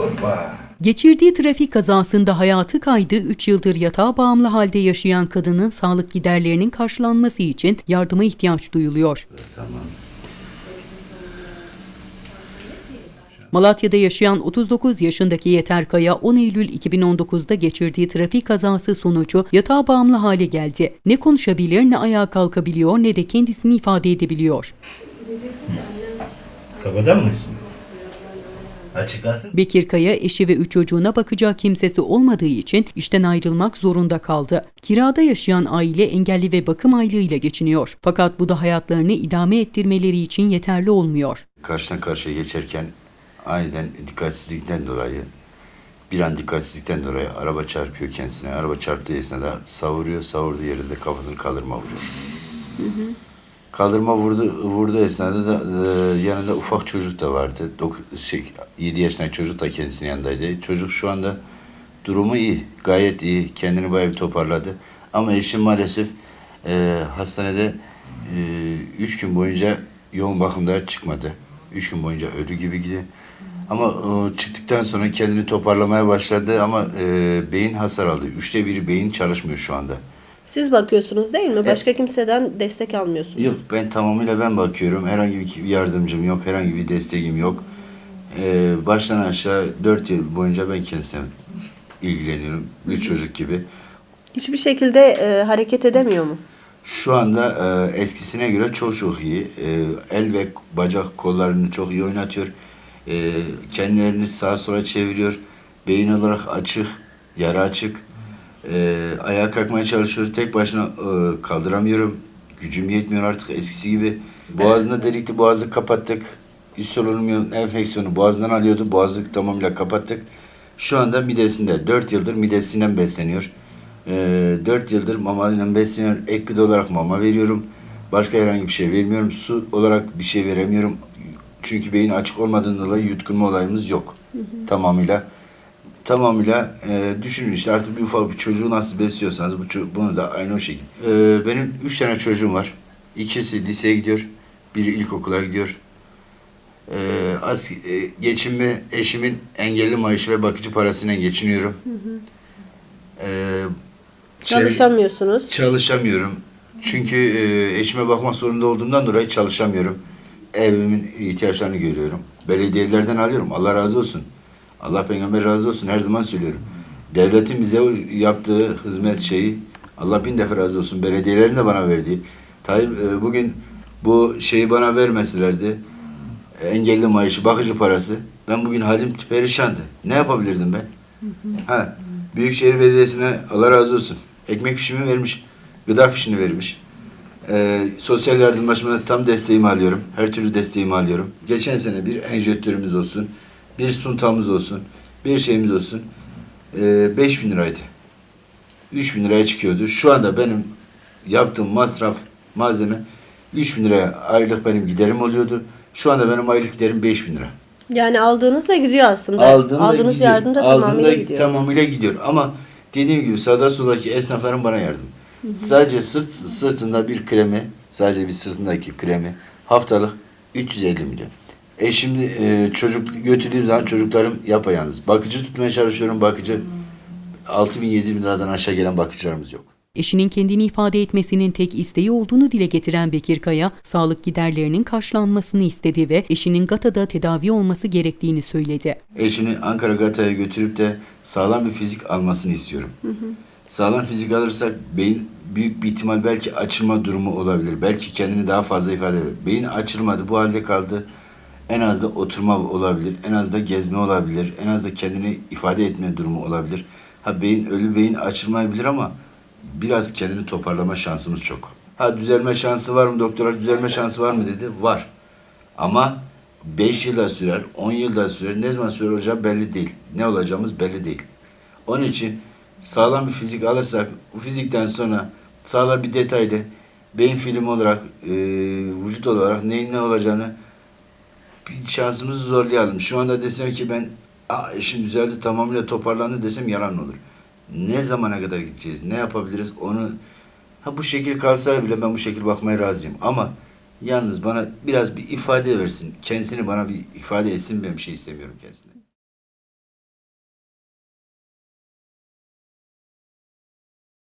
Hoppa. Geçirdiği trafik kazasında hayatı kaydı 3 yıldır yatağa bağımlı halde yaşayan kadının sağlık giderlerinin karşılanması için yardıma ihtiyaç duyuluyor. Tamam. Malatya'da yaşayan 39 yaşındaki Yeter Kaya 10 Eylül 2019'da geçirdiği trafik kazası sonucu yatağa bağımlı hale geldi. Ne konuşabilir ne ayağa kalkabiliyor ne de kendisini ifade edebiliyor. Kapıda mısın? Açık kalsın. Bekir Kaya eşi ve üç çocuğuna bakacak kimsesi olmadığı için işten ayrılmak zorunda kaldı. Kirada yaşayan aile engelli ve bakım aylığıyla geçiniyor. Fakat bu da hayatlarını idame ettirmeleri için yeterli olmuyor. karşıdan karşıya geçerken aniden dikkatsizlikten dolayı bir an dikkatsizlikten dolayı araba çarpıyor kendisine. Araba çarptığı esnada savuruyor. Savurduğu yerde de kafasını kaldırma vuruyor. Kaldırma vurdu, vurduğu esnada da e, yanında ufak çocuk da vardı. Dok- şey, 7 yaşındaki çocuk da kendisinin yanındaydı. Çocuk şu anda durumu iyi. Gayet iyi. Kendini bayağı bir toparladı. Ama eşim maalesef e, hastanede e, üç gün boyunca yoğun bakımda çıkmadı. Üç gün boyunca ölü gibi gidiyor. Ama e, çıktıktan sonra kendini toparlamaya başladı ama e, beyin hasar aldı. Üçte biri beyin çalışmıyor şu anda. Siz bakıyorsunuz değil mi? Başka kimseden destek almıyorsunuz. Yok ben tamamıyla ben bakıyorum. Herhangi bir yardımcım yok. Herhangi bir desteğim yok. Ee, baştan aşağı dört yıl boyunca ben kendisine ilgileniyorum. Bir çocuk gibi. Hiçbir şekilde e, hareket edemiyor mu? Şu anda e, eskisine göre çok çok iyi. E, el ve bacak kollarını çok iyi oynatıyor. E, kendilerini sağa sola çeviriyor. Beyin olarak açık, yarı açık. E, ayağa kalkmaya çalışıyor. Tek başına e, kaldıramıyorum. Gücüm yetmiyor artık eskisi gibi. Boğazında delikli boğazı kapattık. Üst solunum enfeksiyonu boğazından alıyordu. Boğazı tamamıyla kapattık. Şu anda midesinde 4 yıldır midesinden besleniyor. Ee, 4 yıldır mamayla besleniyor. Ek gıda olarak mama veriyorum. Başka herhangi bir şey vermiyorum. Su olarak bir şey veremiyorum. Çünkü beyin açık olmadığından dolayı yutkunma olayımız yok. Tamamıyla. Tamamıyla e, düşünün işte artık bir ufak bir çocuğu nasıl besliyorsanız bu bunu da aynı o şekilde. Ee, benim üç tane çocuğum var. İkisi liseye gidiyor. Biri ilkokula gidiyor. Ee, az, e, geçimi eşimin engelli maaşı ve bakıcı parasıyla geçiniyorum. Ee, çevre- Çalışamıyorsunuz. Çalışamıyorum. Çünkü e, eşime bakmak zorunda olduğumdan dolayı çalışamıyorum. Evimin ihtiyaçlarını görüyorum. Belediyelerden alıyorum. Allah razı olsun. Allah peygamber razı olsun. Her zaman söylüyorum. Devletin bize yaptığı hizmet şeyi Allah bin defa razı olsun. Belediyelerin de bana verdiği. Tayyip e, bugün bu şeyi bana vermeselerdi engelli maaşı, bakıcı parası. Ben bugün halim perişandı. Ne yapabilirdim ben? Ha, Büyükşehir Belediyesi'ne Allah razı olsun. Ekmek fişimi vermiş, gıda fişini vermiş. Ee, sosyal yardımlaşmada tam desteğimi alıyorum. Her türlü desteğimi alıyorum. Geçen sene bir enjektörümüz olsun, bir suntamız olsun, bir şeyimiz olsun. Ee, 5 bin liraydı. 3 bin liraya çıkıyordu. Şu anda benim yaptığım masraf, malzeme 3 bin liraya aylık benim giderim oluyordu. Şu anda benim aylık giderim 5 bin lira. Yani aldığınızda gidiyor aslında. Aldığımda Aldığınız gidiyor. yardım da Aldığımda tamamıyla gidiyor. tamamıyla gidiyor. Ama dediğim gibi sağda soldaki esnafların bana yardım. Sadece sırt sırtında bir kremi, sadece bir sırtındaki kremi haftalık 350 milyon. E şimdi e, çocuk götürdüğüm zaman çocuklarım yapayalnız. Bakıcı tutmaya çalışıyorum. Bakıcı 6 bin 7 bin liradan aşağı gelen bakıcılarımız yok. Eşinin kendini ifade etmesinin tek isteği olduğunu dile getiren Bekir Kaya, sağlık giderlerinin karşılanmasını istedi ve eşinin GATA'da tedavi olması gerektiğini söyledi. Eşini Ankara Gata'ya götürüp de sağlam bir fizik almasını istiyorum. Sağlam fizik alırsak beyin büyük bir ihtimal belki açılma durumu olabilir. Belki kendini daha fazla ifade eder. Beyin açılmadı, bu halde kaldı. En az da oturma olabilir, en az da gezme olabilir, en az da kendini ifade etme durumu olabilir. Ha beyin ölü beyin açılmayabilir ama biraz kendini toparlama şansımız çok. Ha düzelme şansı var mı doktorlar düzelme şansı var mı dedi. Var. Ama 5 yılda sürer, 10 yılda sürer. Ne zaman sürer hocam belli değil. Ne olacağımız belli değil. Onun için sağlam bir fizik alırsak, bu fizikten sonra sağlam bir detaylı beyin filmi olarak, e, vücut olarak neyin ne olacağını şansımızı zorlayalım. Şu anda desem ki ben Aa, eşim düzeldi tamamıyla toparlandı desem yalan olur. Ne zamana kadar gideceğiz, ne yapabiliriz onu ha bu şekil kalsa bile ben bu şekil bakmaya razıyım. Ama yalnız bana biraz bir ifade versin. Kendisini bana bir ifade etsin ben bir şey istemiyorum kendisine.